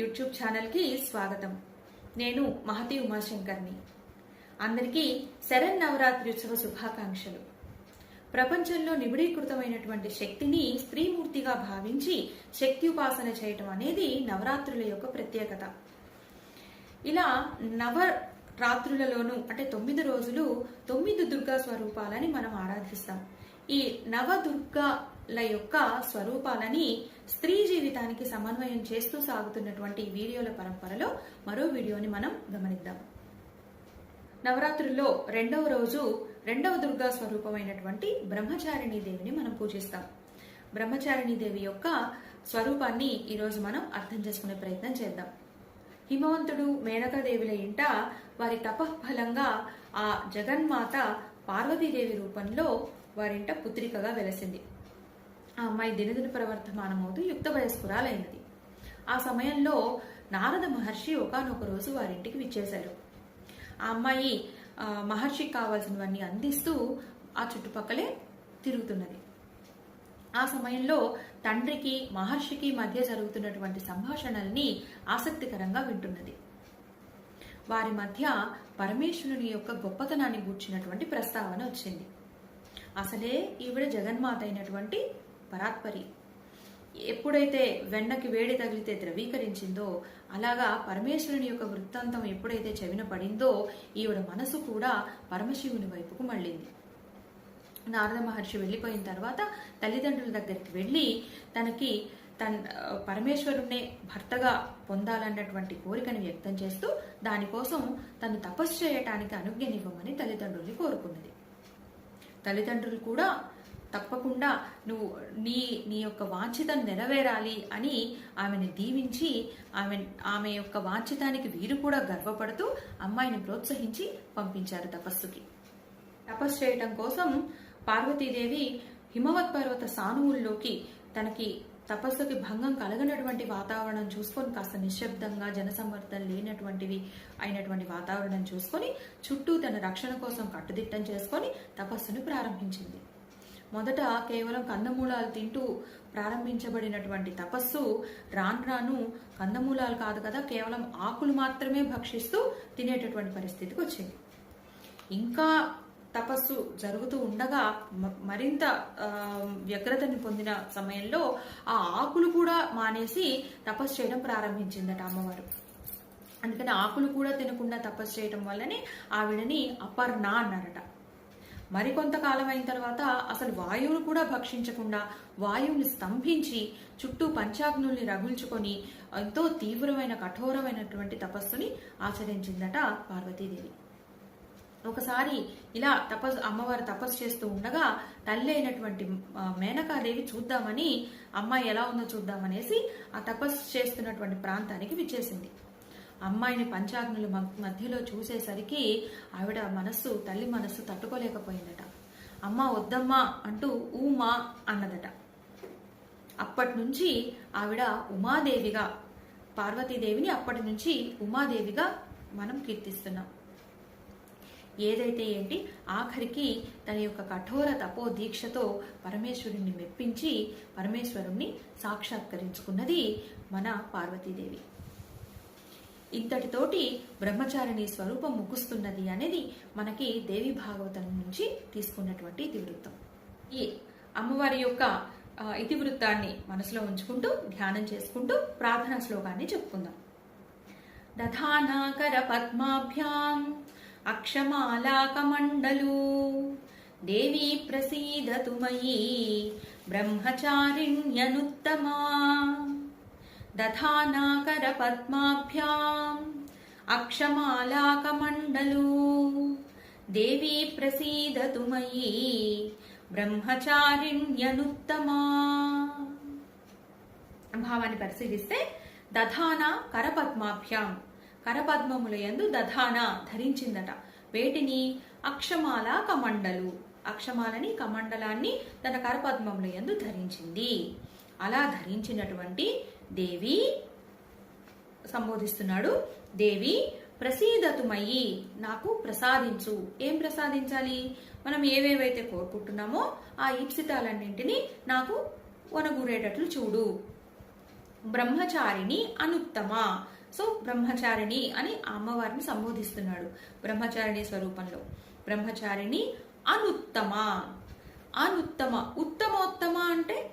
YouTube ఛానల్కి స్వాగతం. నేను మహతి ఉమాశంకర్ని. అందరికీ శరణ్ నవరాత్రి ఉత్సవ శుభాకాంక్షలు. ప్రపంచంలో నిబిడీకృతమైనటువంటి శక్తిని స్త్రీమూర్తిగా భావించి శక్తి ఉపాసన చేయటం అనేది నవరాత్రుల యొక్క ప్రత్యేకత. ఇలా నవ రాత్రులలోనూ అంటే తొమ్మిది రోజులు తొమ్మిది దుర్గా స్వరూపాలని మనం ఆరాధిస్తాం. ఈ నవ ల యొక్క స్వరూపాలని స్త్రీ జీవితానికి సమన్వయం చేస్తూ సాగుతున్నటువంటి వీడియోల పరంపరలో మరో వీడియోని మనం గమనిద్దాం. నవరాత్రుల్లో రెండవ రోజు రెండవ దుర్గా స్వరూపమైనటువంటి బ్రహ్మచారిణీ దేవిని మనం పూజిస్తాం. బ్రహ్మచారిణీ దేవి యొక్క స్వరూపాన్ని ఈరోజు మనం అర్థం చేసుకునే ప్రయత్నం చేద్దాం. హిమవంతుడు మేనకాదేవిల ఇంట వారి తపఫలంగా ఆ జగన్మాత పార్వతీదేవి రూపంలో వారింట పుత్రికగా వెలసింది. ఆ అమ్మాయి దినదిన ప్రవర్తమానమవుతూ యుక్త వయస్కురాలైనది. ఆ సమయంలో నారద మహర్షి ఒకనొక రోజు వారింటికి విచ్చేశారు. ఆ అమ్మాయి మహర్షికి కావాల్సినవన్నీ అందిస్తూ ఆ చుట్టుపక్కలే తిరుగుతున్నది. ఆ సమయంలో తండ్రికి మహర్షికి మధ్య జరుగుతున్నటువంటి సంభాషణల్ని ఆసక్తికరంగా వింటున్నది. వారి మధ్య పరమేశ్వరుని యొక్క గొప్పతనాన్ని గూర్చినటువంటి ప్రస్తావన వచ్చింది. అసలే ఈవిడ జగన్మాత అయినటువంటి పరాత్పరి. ఎప్పుడైతే వెన్నకి వేడి తగిలితే ద్రవీకరించిందో అలాగా పరమేశ్వరుని యొక్క వృత్తాంతం ఎప్పుడైతే చెవిన పడిందో ఈవిడ మనసు కూడా పరమశివుని వైపుకు మళ్ళింది. నారద మహర్షి వెళ్ళిపోయిన తర్వాత తల్లిదండ్రుల దగ్గరికి వెళ్ళి తనకి తన పరమేశ్వరుణ్ణే భర్తగా పొందాలన్నటువంటి కోరికను వ్యక్తం చేస్తూ దానికోసం తను తపస్సు చేయటానికి అనుజ్ఞనివ్వమని తల్లిదండ్రుల్ని కోరుకున్నది. తల్లిదండ్రులు కూడా తప్పకుండా నువ్వు నీ నీ యొక్క వాంఛితం నెరవేరాలి అని ఆమెను దీవించి ఆమె ఆమె యొక్క వాంఛితానికి వీరు కూడా గర్వపడుతూ అమ్మాయిని ప్రోత్సహించి పంపించారు తపస్సుకి. తపస్సు చేయటం కోసం పార్వతీదేవి హిమవత్ పర్వత సానువుల్లోకి తనకి తపస్సుకి భంగం కలగనటువంటి వాతావరణం చూసుకొని కాస్త నిశ్శబ్దంగా జనసంవర్ధన లేనటువంటివి అయినటువంటి వాతావరణం చూసుకొని చుట్టూ తన రక్షణ కోసం కట్టుదిట్టం చేసుకొని తపస్సును ప్రారంభించింది. మొదట కేవలం కందమూలాలు తింటూ ప్రారంభించబడినటువంటి తపస్సు రాను రాను కందమూలాలు కాదు కదా కేవలం ఆకులు మాత్రమే భక్షిస్తూ తినేటటువంటి పరిస్థితికి వచ్చింది. ఇంకా తపస్సు జరుగుతూ ఉండగా మరింత వ్యగ్రతని పొందిన సమయంలో ఆ ఆకులు కూడా మానేసి తపస్సు చేయడం ప్రారంభించిందట అమ్మవారు. అందుకని ఆకులు కూడా తినకుండా తపస్సు చేయడం వల్లనే ఆవిడని అపర్ణ అన్నారట. మరికొంతకాలం అయిన తర్వాత అసలు వాయువును కూడా భక్షించకుండా వాయువుని స్తంభించి చుట్టూ పంచాగ్నుల్ని రగుల్చుకొని ఎంతో తీవ్రమైన కఠోరమైనటువంటి తపస్సుని ఆచరించిందట పార్వతీదేవి. ఒకసారి ఇలా తపస్సు అమ్మవారు తపస్సు చేస్తూ ఉండగా తల్లి అయినటువంటి మేనకాదేవి చూద్దామని అమ్మాయి ఎలా ఉందో చూద్దామనేసి ఆ తపస్సు చేస్తున్నటువంటి ప్రాంతానికి విచ్చేసింది. అమ్మాయిని పంచాగ్నుల మ- మధ్యలో చూసేసరికి ఆవిడ మనస్సు తల్లి మనస్సు తట్టుకోలేకపోయిందట. అమ్మ వద్దమ్మా అంటూ ఊమా అన్నదట. అప్పటి నుంచి ఆవిడ ఉమాదేవిగా పార్వతీదేవిని అప్పటి నుంచి ఉమాదేవిగా మనం కీర్తిస్తున్నాం. ఏదైతే ఏంటి ఆఖరికి తన యొక్క కఠోర తపో దీక్షతో పరమేశ్వరుణ్ణి మెప్పించి పరమేశ్వరుణ్ణి సాక్షాత్కరించుకున్నది మన పార్వతీదేవి. ఇంతటితోటి బ్రహ్మచారిణి స్వరూపం ముగుస్తున్నది అనేది మనకి దేవి భాగవతం నుంచి తీసుకున్నటువంటి ఇతివృత్తం. ఈ అమ్మవారి యొక్క ఇతివృత్తాన్ని మనసులో ఉంచుకుంటూ ధ్యానం చేసుకుంటూ ప్రార్థనా శ్లోకాన్ని చెప్పుకుందాం. దధానాకర పద్మాభ్యాం అక్షమాలాకమండలు దేవి ప్రసీదతు మయీ బ్రహ్మచారిణ్యనుత్తమా? దధానాకర పద్మాభ్యాం అక్షమాలాకమండలు దేవీ ప్రసీదతు మయీ బ్రహ్మచారిణ్యనుత్తమా భావాన్ని పరిశీలిస్తే దధాన కరపద్మాభ్యాం కరపద్మముల యందు దధాన ధరించిందట. వేటిని? అక్షమాల కమండలు అక్షమాలని కమండలాన్ని తన కరపద్మముల యందు ధరించింది. అలా ధరించినటువంటి దేవి సంబోధిస్తున్నాడు. దేవి ప్రసీదతుమయ్యి నాకు ప్రసాదించు. ఏం ప్రసాదించాలి? మనం ఏవేవైతే కోరుకుంటున్నామో ఆ ఈప్సితాలన్నింటినీ నాకు వనగూరేటట్లు చూడు. బ్రహ్మచారిణి అనుత్తమ. సో బ్రహ్మచారిణి అని అమ్మవారిని సంబోధిస్తున్నాడు బ్రహ్మచారిణి స్వరూపంలో. బ్రహ్మచారిణి అనుత్తమ. అనుత్తమ. ఉత్తమోత్తమ అంటే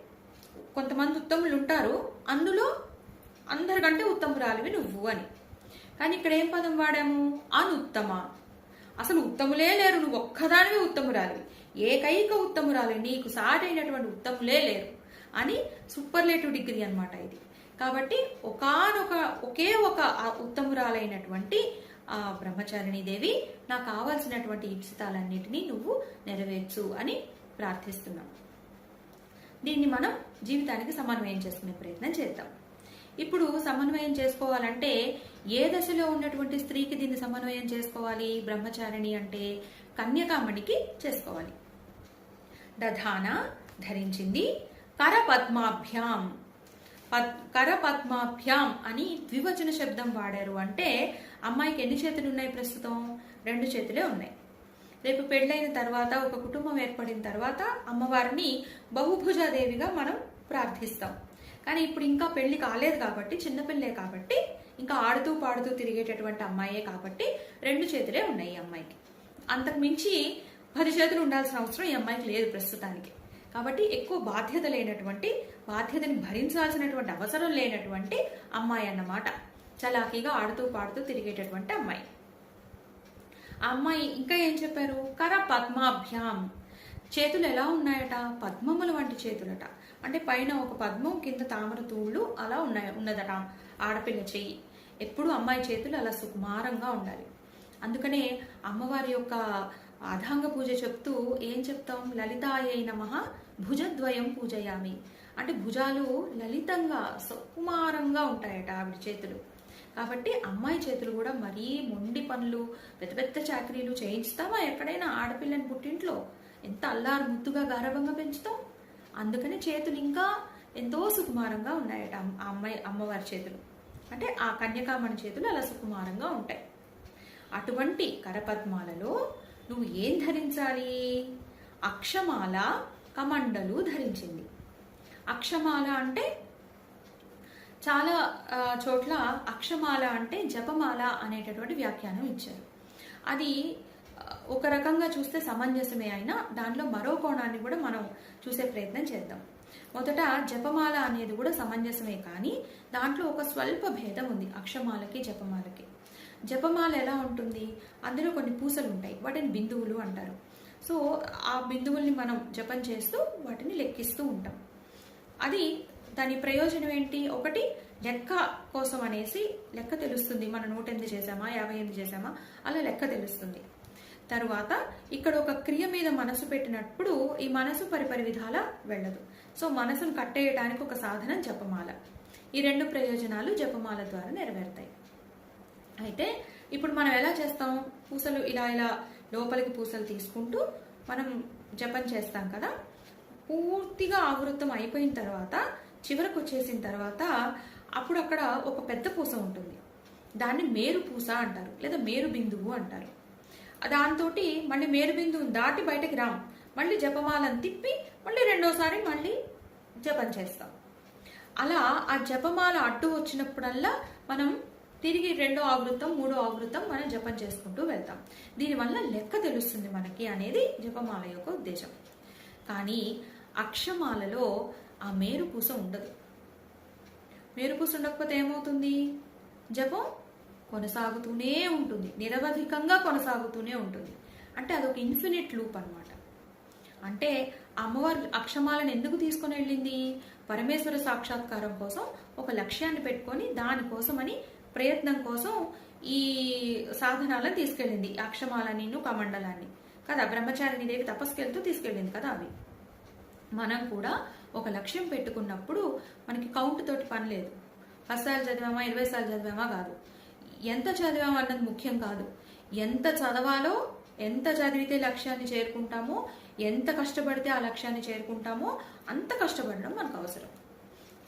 కొంతమంది ఉత్తములు ఉంటారు అందులో అందరికంటే ఉత్తమురాలివి నువ్వు అని. కానీ ఇక్కడ ఏం పదం వాడాము? అనుత్తమ. అసలు ఉత్తములే లేరు నువ్వు ఒక్కదానివి ఉత్తమురాలివి. ఏకైక ఉత్తమురాలి నీకు సాటైనటువంటి ఉత్తములే లేరు అని సూపర్లేటివ్ డిగ్రీ అన్నమాట ఇది. కాబట్టి ఒకానొక ఒకే ఒక ఉత్తమురాలైనటువంటి ఆ బ్రహ్మచారిణి దేవి నాకు కావాల్సినటువంటి ఈప్సితాలన్నిటినీ నువ్వు నెరవేర్చు అని ప్రార్థిస్తున్నాను దీన్ని మనం జీవితానికి సమన్వయం చేసుకునే ప్రయత్నం చేద్దాం. ఇప్పుడు సమన్వయం చేసుకోవాలంటే ఏ దశలో ఉన్నటువంటి స్త్రీకి దీన్ని సమన్వయం చేసుకోవాలి? బ్రహ్మచారిణి అంటే కన్యకామణికి చేసుకోవాలి. దధాన ధరించింది కరపద్మాభ్యాం. పద్ కరపద్మాభ్యాం అని ద్వివచన శబ్దం వాడారు. అంటే అమ్మాయికి ఎన్ని చేతులు ఉన్నాయి ప్రస్తుతం? రెండు చేతులే ఉన్నాయి. రేపు పెళ్ళైన తర్వాత ఒక కుటుంబం ఏర్పడిన తర్వాత అమ్మవారిని బహుభుజాదేవిగా మనం ప్రార్థిస్తాం. కానీ ఇప్పుడు ఇంకా పెళ్ళి కాలేదు కాబట్టి చిన్నపిల్లే కాబట్టి ఇంకా ఆడుతూ పాడుతూ తిరిగేటటువంటి అమ్మాయే కాబట్టి రెండు చేతులే ఉన్నాయి ఈ అమ్మాయికి. అంతకు మించి పది చేతులు ఉండాల్సిన అవసరం ఈ అమ్మాయికి లేదు ప్రస్తుతానికి. కాబట్టి ఎక్కువ బాధ్యత లేనటువంటి బాధ్యతని భరించాల్సినటువంటి అవసరం లేనటువంటి అమ్మాయి అన్నమాట. చలాకీగా ఆడుతూ పాడుతూ తిరిగేటటువంటి అమ్మాయి. ఆ అమ్మాయి ఇంకా ఏం చెప్పారు? కర పద్మాభ్యాం చేతులు ఎలా ఉన్నాయట? పద్మముల వంటి చేతులట. అంటే పైన ఒక పద్మం కింద తామర తూళ్ళు అలా ఉన్నాయి ఉన్నదట ఆడపిల్ల చెయ్యి. ఎప్పుడు అమ్మాయి చేతులు అలా సుకుమారంగా ఉండాలి. అందుకనే అమ్మవారి యొక్క అధాంగ పూజ చెప్తూ ఏం చెప్తాం? లలితాయై నమః భుజద్వయం పూజయామి. అంటే భుజాలు లలితంగా సుకుమారంగా ఉంటాయట ఆవిడ చేతులు. కాబట్టి అమ్మాయి చేతులు కూడా మరీ మొండి పనులు పెద్ద పెద్ద చాకరీలు చేయించుతావా? ఎక్కడైనా ఆడపిల్లని పుట్టింట్లో ఎంత అల్లారు ముద్దుగా గారవంగా పెంచుతాం అందుకని చేతులు ఇంకా ఎంతో సుకుమారంగా ఉన్నాయట ఆ అమ్మాయి అమ్మవారి చేతులు. అంటే ఆ కన్యకామణి చేతులు అలా సుకుమారంగా ఉంటాయి. అటువంటి కరపద్మాలలో నువ్వు ఏం ధరించాలి? అక్షమాల కమండలు ధరించింది. అక్షమాల అంటే చాలా చోట్ల అక్షమాల అంటే జపమాల అనేటటువంటి వ్యాఖ్యానం ఇచ్చారు. అది ఒక రకంగా చూస్తే సమంజసమే అయినా దాంట్లో మరో కోణాన్ని కూడా మనం చూసే ప్రయత్నం చేద్దాం. మొదట జపమాల అనేది కూడా సమంజసమే కానీ దాంట్లో ఒక స్వల్ప భేదం ఉంది అక్షమాలకి జపమాలకి. జపమాల ఎలా ఉంటుంది? అందులో కొన్ని పూసలు ఉంటాయి వాటిని బిందువులు అంటారు. సో ఆ బిందువుల్ని మనం జపం చేస్తూ వాటిని లెక్కిస్తూ ఉంటాం. అది దాని ప్రయోజనం ఏంటి? ఒకటి లెక్క కోసం అనేసి లెక్క తెలుస్తుంది. మనం నూట ఎనిమిది చేసామా యాభై ఎనిమిది చేసామా అలా లెక్క తెలుస్తుంది. తరువాత ఇక్కడ ఒక క్రియ మీద మనసు పెట్టినప్పుడు ఈ మనసు పరిపరి విధాల వెళ్ళదు. సో మనసును కట్టేయడానికి ఒక సాధనం జపమాల. ఈ రెండు ప్రయోజనాలు జపమాల ద్వారా నెరవేరుతాయి. అయితే ఇప్పుడు మనం ఎలా చేస్తాం? పూసలు ఇలా ఇలా లోపలికి పూసలు తీసుకుంటూ మనం జపం చేస్తాం కదా? పూర్తిగా ఆవృతం అయిపోయిన తర్వాత చివరకు వచ్చేసిన తర్వాత అప్పుడు అక్కడ ఒక పెద్ద పూస ఉంటుంది. దాన్ని మేరు పూస అంటారు లేదా మేరు బిందువు అంటారు. దాంతో మళ్ళీ మేరు బిందువుని దాటి బయటకి రాం. మళ్ళీ జపమాలను తిప్పి మళ్ళీ రెండోసారి మళ్ళీ జపం చేస్తాం. అలా ఆ జపమాల అడ్డు వచ్చినప్పుడల్లా మనం తిరిగి రెండో ఆవృతం మూడో ఆవృతం మనం జపం చేసుకుంటూ వెళ్తాం. దీనివల్ల లెక్క తెలుస్తుంది మనకి అనేది జపమాల యొక్క ఉద్దేశం. కానీ అక్షమాలలో ఆ మేరుపూస ఉండదు. మేరుపూస ఉండకపోతే ఏమవుతుంది? జపం కొనసాగుతూనే ఉంటుంది. నిరవధికంగా కొనసాగుతూనే ఉంటుంది. అంటే అదొక ఇన్ఫినిట్ లూప్ అన్నమాట. అంటే అమ్మవారు అక్షమాలను ఎందుకు తీసుకొని వెళ్ళింది? పరమేశ్వర సాక్షాత్కారం కోసం ఒక లక్ష్యాన్ని పెట్టుకొని దానికోసమని ప్రయత్నం కోసం ఈ సాధనాలను తీసుకెళ్ళింది. ఈ అక్షమాలని కమండలాన్ని. కదా? బ్రహ్మచారిణి దేవి తపస్కెళ్తూ తీసుకెళ్ళింది కదా అవి. మనం కూడా ఒక లక్ష్యం పెట్టుకున్నప్పుడు మనకి కౌంట్ తోటి పని లేదు. పది సార్లు చదివామా ఇరవై సార్లు చదివామా కాదు. ఎంత చదివామా అన్నది ముఖ్యం కాదు. ఎంత చదవాలో ఎంత చదివితే లక్ష్యాన్ని చేరుకుంటామో ఎంత కష్టపడితే ఆ లక్ష్యాన్ని చేరుకుంటామో అంత కష్టపడడం మనకు అవసరం.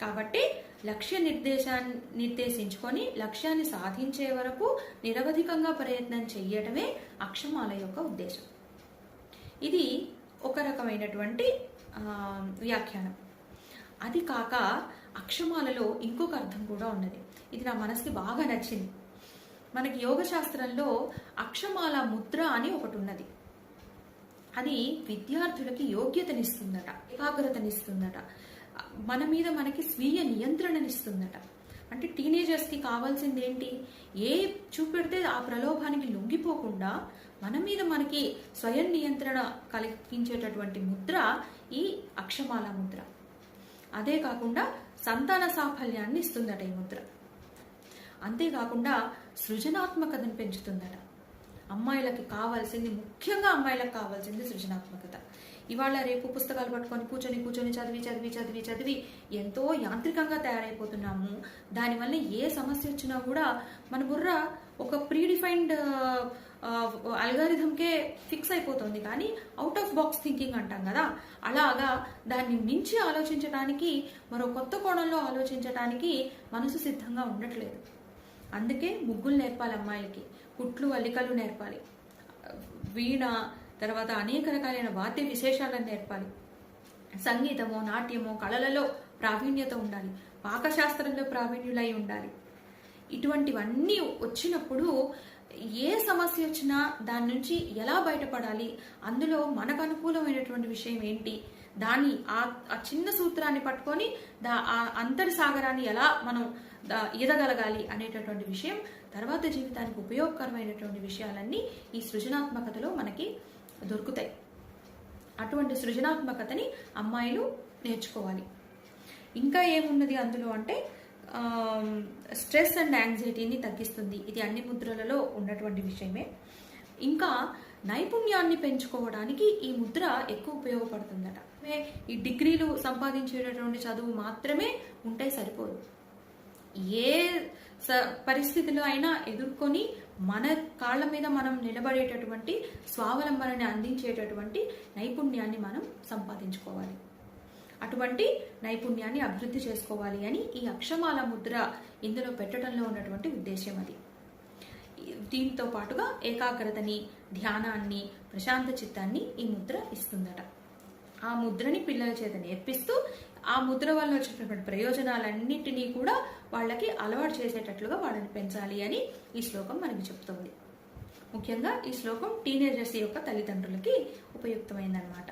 కాబట్టి లక్ష్య నిర్దేశాన్ని నిర్దేశించుకొని లక్ష్యాన్ని సాధించే వరకు నిరవధికంగా ప్రయత్నం చెయ్యడమే అక్షమాల యొక్క ఉద్దేశం. ఇది ఒక రకమైనటువంటి వ్యాఖ్యానం. అది కాక అక్షమాలలో ఇంకొక అర్థం కూడా ఉన్నది. ఇది నా మనసుకి బాగా నచ్చింది. మనకి యోగ శాస్త్రంలో అక్షమాల ముద్ర అని ఒకటి ఉన్నది. అది విద్యార్థులకి యోగ్యతనిస్తుందట ఏకాగ్రతనిస్తుందట మన మీద మనకి స్వీయ నియంత్రణనిస్తుందట. అంటే టీనేజర్స్కి కావాల్సింది ఏంటి ఏ చూపెడితే ఆ ప్రలోభానికి లొంగిపోకుండా మన మీద మనకి స్వయం నియంత్రణ కలిగించేటటువంటి ముద్ర ఈ అక్షమాల ముద్ర. అదే కాకుండా సంతాన సాఫల్యాన్ని ఇస్తుందట ఈ ముద్ర. అంతేకాకుండా సృజనాత్మకతను పెంచుతుందట. అమ్మాయిలకి కావాల్సింది ముఖ్యంగా అమ్మాయిలకు కావాల్సింది సృజనాత్మకత. ఇవాళ రేపు పుస్తకాలు పట్టుకొని కూర్చొని కూర్చొని చదివి చదివి చదివి చదివి ఎంతో యాంత్రికంగా తయారైపోతున్నాము. దానివల్ల ఏ సమస్య వచ్చినా కూడా మన బుర్ర ఒక ప్రీడిఫైన్డ్ అల్గారిథంకే ఫిక్స్ అయిపోతుంది. కానీ అవుట్ ఆఫ్ బాక్స్ థింకింగ్ అంటాం కదా. అలాగా దాన్ని మించి ఆలోచించడానికి మరో కొత్త కోణంలో ఆలోచించడానికి మనసు సిద్ధంగా ఉండట్లేదు. అందుకే ముగ్గులు నేర్పాలి అమ్మాయిలకి కుట్లు అల్లికలు నేర్పాలి. వీణ తర్వాత అనేక రకాలైన వాద్య విశేషాలను నేర్పాలి. సంగీతమో నాట్యమో కళలలో ప్రావీణ్యత ఉండాలి. పాకశాస్త్రంలో ప్రావీణ్యులై ఉండాలి. ఇటువంటివన్నీ వచ్చినప్పుడు ఏ సమస్య వచ్చినా దాని నుంచి ఎలా బయటపడాలి? అందులో మనకు అనుకూలమైనటువంటి విషయం ఏంటి? దాన్ని ఆ చిన్న సూత్రాన్ని పట్టుకొని దా ఆ అంతటి సాగరాన్ని ఎలా మనం ఈదగలగాలి అనేటటువంటి విషయం తర్వాత జీవితానికి ఉపయోగకరమైనటువంటి విషయాలన్నీ ఈ సృజనాత్మకతలో మనకి దొరుకుతాయి. అటువంటి సృజనాత్మకతని అమ్మాయిలు నేర్చుకోవాలి. ఇంకా ఏమున్నది అందులో అంటే స్ట్రెస్ అండ్ యాంగ్జైటీని తగ్గిస్తుంది. ఇది అన్ని ముద్రలలో ఉన్నటువంటి విషయమే. ఇంకా నైపుణ్యాన్ని పెంచుకోవడానికి ఈ ముద్ర ఎక్కువ ఉపయోగపడుతుందట. ఈ డిగ్రీలు సంపాదించేటటువంటి చదువు మాత్రమే ఉంటే సరిపోదు. ఏ స- పరిస్థితిలో అయినా ఎదుర్కొని మన కాళ్ళ మీద మనం నిలబడేటటువంటి స్వావలంబనని అందించేటటువంటి నైపుణ్యాన్ని మనం సంపాదించుకోవాలి. అటువంటి నైపుణ్యాన్ని అభివృద్ధి చేసుకోవాలి అని ఈ అక్షమాల ముద్ర ఇందులో పెట్టడంలో ఉన్నటువంటి ఉద్దేశం అది. దీంతో పాటుగా ఏకాగ్రతని ధ్యానాన్ని ప్రశాంత చిత్తాన్ని ఈ ముద్ర ఇస్తుందట. ఆ ముద్రని పిల్లల చేత నేర్పిస్తూ ఆ ముద్ర వల్ల వచ్చినటువంటి ప్రయోజనాలన్నింటినీ కూడా వాళ్ళకి అలవాటు చేసేటట్లుగా వాళ్ళని పెంచాలి అని ఈ శ్లోకం మనకి చెప్తుంది. ముఖ్యంగా ఈ శ్లోకం టీనేజర్స్ యొక్క తల్లిదండ్రులకి ఉపయుక్తమైందనమాట